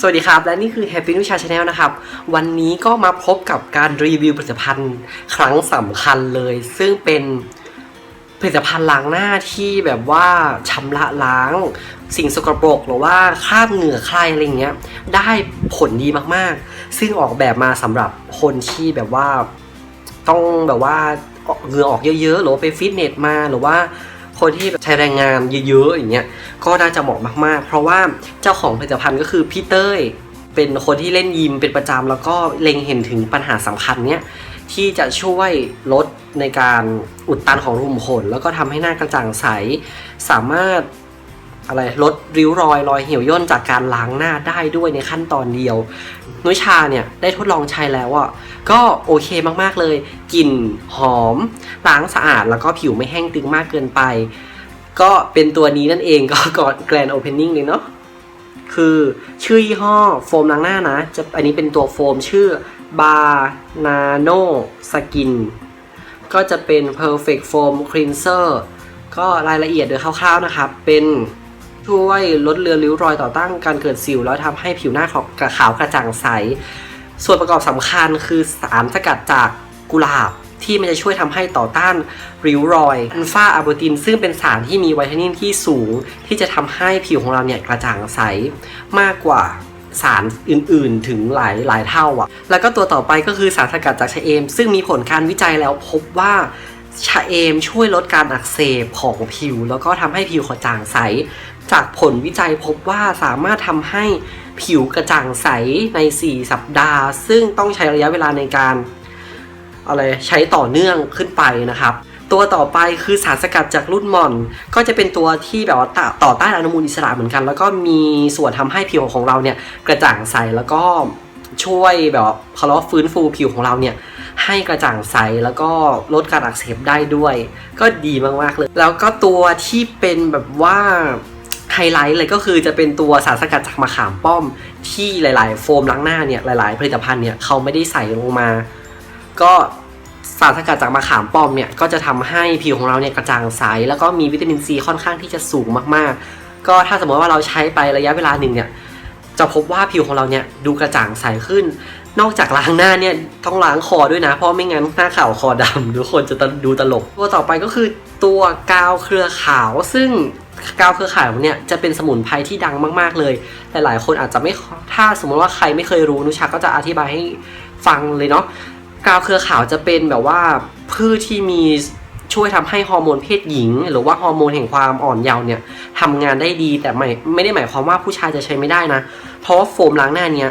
สวัสดีครับ และนี่คือ Happy New Char Channel นะครับ วันนี้ก็มาพบกับการรีวิวผลิตภัณฑ์ครั้งสำคัญเลย ซึ่งเป็นผลิตภัณฑ์ล้างหน้าที่แบบว่าชำระล้าง สิ่งสกปรกหรือว่าคราบเหงื่อใครอะไรเงี้ยได้ผลดีมากๆ ซึ่งออกแบบมาสำหรับคนที่แบบว่าต้องแบบว่าเหงื่อออกเยอะๆหรือว่าไปฟิตเนสมาหรือว่า คนที่ใช้แรงงานเยอะๆอย่างเงี้ยก็น่าจะเหมาะมากๆ เพราะว่าเจ้าของผลิตภัณฑ์ก็คือพี่เต้ย เป็นคนที่เล่นยิมเป็นประจำแล้วก็เล็งเห็นถึงปัญหาสำคัญเนี้ยที่จะช่วยลดในการอุดตันของรูขุมขนแล้วก็ทำให้หน้ากระจ่างใส สามารถ อะไรลดริ้วรอยรอยเหี่ยวย่นจากการล้างหน้าได้ด้วยในขั้นตอนเดียวนุชาเนี่ยได้ทดลองใช้แล้วอะก็โอเคมากๆเลยกลิ่นหอมล้างสะอาดแล้วก็ผิวไม่แห้งตึงมากเกินไป ก็เป็นตัวนี้นั่นเองก็ก่อนแกรนโอเพนนิ่งเลยเนาะคือชื่อยี่ห้อโฟมล้างหน้านะจะอันนี้เป็นตัวโฟมชื่อบานาโนสกินก็จะเป็น perfect foam cleanser ก็รายละเอียดโดยคร่าวๆนะครับ เป็น ช่วยลดเลือนริ้วรอยต่อต้านการเกิดสิวแล้วทำให้ผิวหน้าของขาวกระจ่างใส ส่วนประกอบสำคัญคือสารสกัดจากกุหลาบที่มันจะช่วยทำให้ต่อต้านริ้วรอยอัลฟาอะโบติน ซึ่งเป็นสารที่มีไวท์เทนนินที่สูง ที่จะทำให้ผิวของเราเนี่ยกระจ่างใสมากกว่าสารอื่นๆ ถึงหลายหลายเท่าอะ แล้วก็ตัวต่อไปก็คือสารสกัดจากชะเอม ซึ่งมีผลการวิจัยแล้วพบว่า ชะเอมช่วยลดการอักเสบของผิว แล้วก็ทำให้ผิวกระจ่างใส จากผลวิจัยพบว่าสามารถทำให้ผิวกระจ่างใสใน 4 สัปดาห์ ซึ่งต้องใช้ระยะเวลาในการอะไรใช้ต่อเนื่องขึ้นไปนะครับ ตัวต่อไปคือสารสกัดจากรุ่นหมอน ก็จะเป็นตัวที่แบบว่าต่อต,ต้านอนุมูลอิสระเหมือนกัน แล้วก็มีส่วนทำให้ผิวของเราเนี่ยกระจ่างใสแล้วก็ช่วยแบบว่าเขาเรียกว่าฟื้นฟูผิวของเราเนี่ย ให้กระจ่างใสแล้วก็ลดการอักเสบได้ด้วย ก็ดีมากๆเลย แล้วก็ตัวที่เป็นแบบว่าไฮไลท์เลยก็คือจะเป็นตัวสารสกัดจากมะขามป้อมที่หลาย ๆ โฟมล้างหน้าเนี่ยหลาย ๆ ผลิตภัณฑ์เนี่ยเขาไม่ได้ใส่ลงมา ก็สารสกัดจากมะขามป้อมเนี่ยก็จะทำให้ผิวของเราเนี่ยกระจ่างใสแล้วก็มีวิตามินซีค่อนข้างที่จะสูงมากๆ ก็ถ้าสมมติว่าเราใช้ไประยะเวลาหนึ่งเนี่ยจะพบว่าผิวของเราเนี่ยดูกระจ่างใสขึ้น นอกจากล้างหน้าเนี่ยต้องล้างคอด้วยนะ เพราะไม่งั้นหน้าขาวคอดำทุกคนจะดูตลก ตัวต่อไปก็คือตัวกาวเครือขาว ซึ่งกาวเครือขาวเนี่ยจะเป็นสมุนไพรที่ดังมาก ๆ เลยหลายๆคนอาจจะไม่ถ้าสมมติว่าใครไม่เคยรู้นุชาก็จะอธิบายให้ฟังเลยเนาะกาวเครือขาวจะเป็นแบบว่าพืชที่มีช่วยทำให้ฮอร์โมนเพศหญิง หรือว่าฮอร์โมนแห่งความอ่อนเยาว์เนี่ยทำงานได้ดีแต่ไม่ไม่ได้หมายความว่าผู้ชายจะใช้ไม่ได้นะ เพราะว่าโฟมล้างหน้าเนี่ย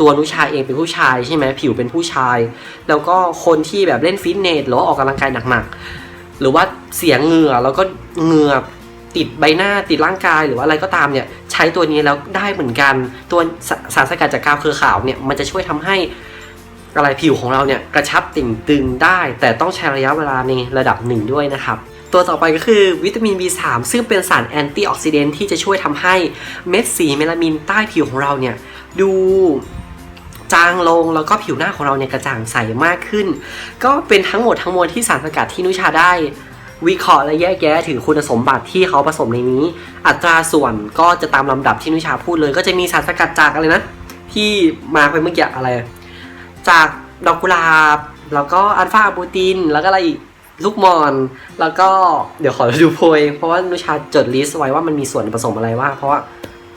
ตัวนุชาเองเป็นผู้ชายใช่ไหมผิวเป็นผู้ชาย แล้วก็คนที่แบบเล่นฟิตเนสหรือออกกำลังกายหนักๆหรือว่าเสียงเหงื่อแล้วก็เหงื่อติดใบหน้าติดร่างกายหรือว่าอะไรก็ตามเนี่ยใช้ตัวนี้แล้วได้เหมือนกัน ตัวสสารสกัดจากกาวเครือขาวเนี่ยมันจะช่วยทำให้อะไรผิวของเราเนี่ยกระชับติ่งตึงได้ แต่ต้องใช้ระยะเวลาในระดับหนึ่งด้วยนะครับ ตัวต่อไปก็คือวิตามิน B3 ซึ่งเป็นสารแอนตี้ออกซิเดนที่จะช่วยทำให้เม็ดสีเมลามินใต้ผิวของเราเนี่ย ดูจางลงแล้วก็ผิวหน้าของเราเนี่ยกระจ่างใสมากขึ้น ก็เป็นทั้งหมดทั้งมวลที่สารสกัดที่นุชาได้วิเคราะห์และแยกแยะถึงคุณสมบัติที่เขาผสมในนี้ อัตราส่วนก็จะตามลำดับที่นุชาพูดเลย ก็จะมีสารสกัดจากอะไรนะ ที่มาไปเมื่อกี้อะไร จากดอกกุหลาบ แล้วก็อัลฟาอะบูติน แล้วก็อะไรอีกลูกมอน แล้วก็เดี๋ยวขอดูโพยเพราะว่านุชาจดลิสต์ไว้ว่ามันมีส่วนผสมอะไรว่างเพราะว่า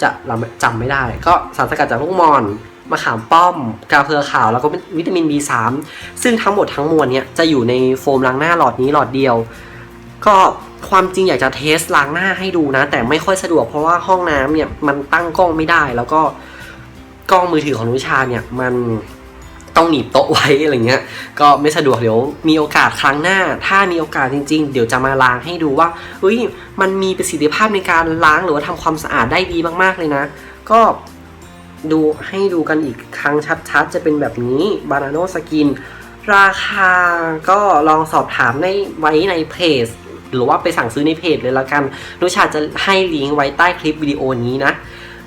จะเราจำไม่ได้ ก็สารสกัดจากลูกมอนมะขามป้อม กาเพอขาวแล้วก็วิตามิน B3 ซึ่งทั้งหมดทั้งมวลเนี่ยจะอยู่ในโฟมล้างหน้าหลอดนี้หลอดเดียว ก็ความจริงอยากจะเทสล้างหน้าให้ดูนะ แต่ไม่ค่อยสะดวกเพราะว่าห้องน้ำเนี่ยมันตั้งกล้องไม่ได้ แล้วก็กล้องมือถือของนุชาเนี่ยมัน ต้องหนีบโต๊ะไว้อะไรเงี้ย ก็ไม่สะดวกเดี๋ยวมีโอกาสครั้งหน้า ถ้ามีโอกาสจริง ๆ เดี๋ยวจะมาล้างให้ดูว่าเฮ้ยมันมีประสิทธิภาพในการล้างหรือว่าทำความสะอาดได้ดีมากๆเลยนะ ก็ดูให้ดูกันอีกครั้งชัดๆ จะเป็นแบบนี้บานาโนสกินราคาก็ลองสอบถามในไว้ในเพจหรือว่าไปสั่งซื้อในเพจเลยละกันนุชาจะให้ลิงก์ไว้ใต้คลิปวิดีโอนี้นะ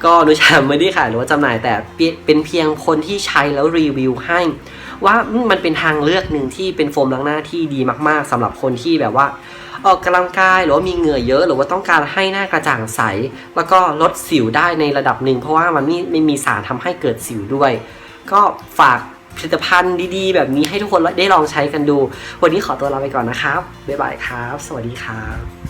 ก็นุชาไม่ได้ขายหรือว่าจำหน่ายแต่เป็นเพียงคนที่ใช้แล้วรีวิวให้ ว่ามันเป็นทางเลือกหนึ่งที่เป็นโฟมล้างหน้าที่ดีมาก ๆสำหรับคนที่แบบว่า ออกกำลังกายหรือว่ามีเหงื่อเยอะ หรือว่าต้องการให้หน้ากระจ่างใส แล้วก็ลดสิวได้ในระดับหนึ่งเพราะว่ามันไม่ไม่มีสารทำให้เกิดสิวด้วย ก็ฝากผลิตภัณฑ์ดีๆ แบบนี้ให้ทุกคนได้ลองใช้กันดู วันนี้ขอตัวลาไปก่อนนะครับบ๊ายบายครับ สวัสดีครับ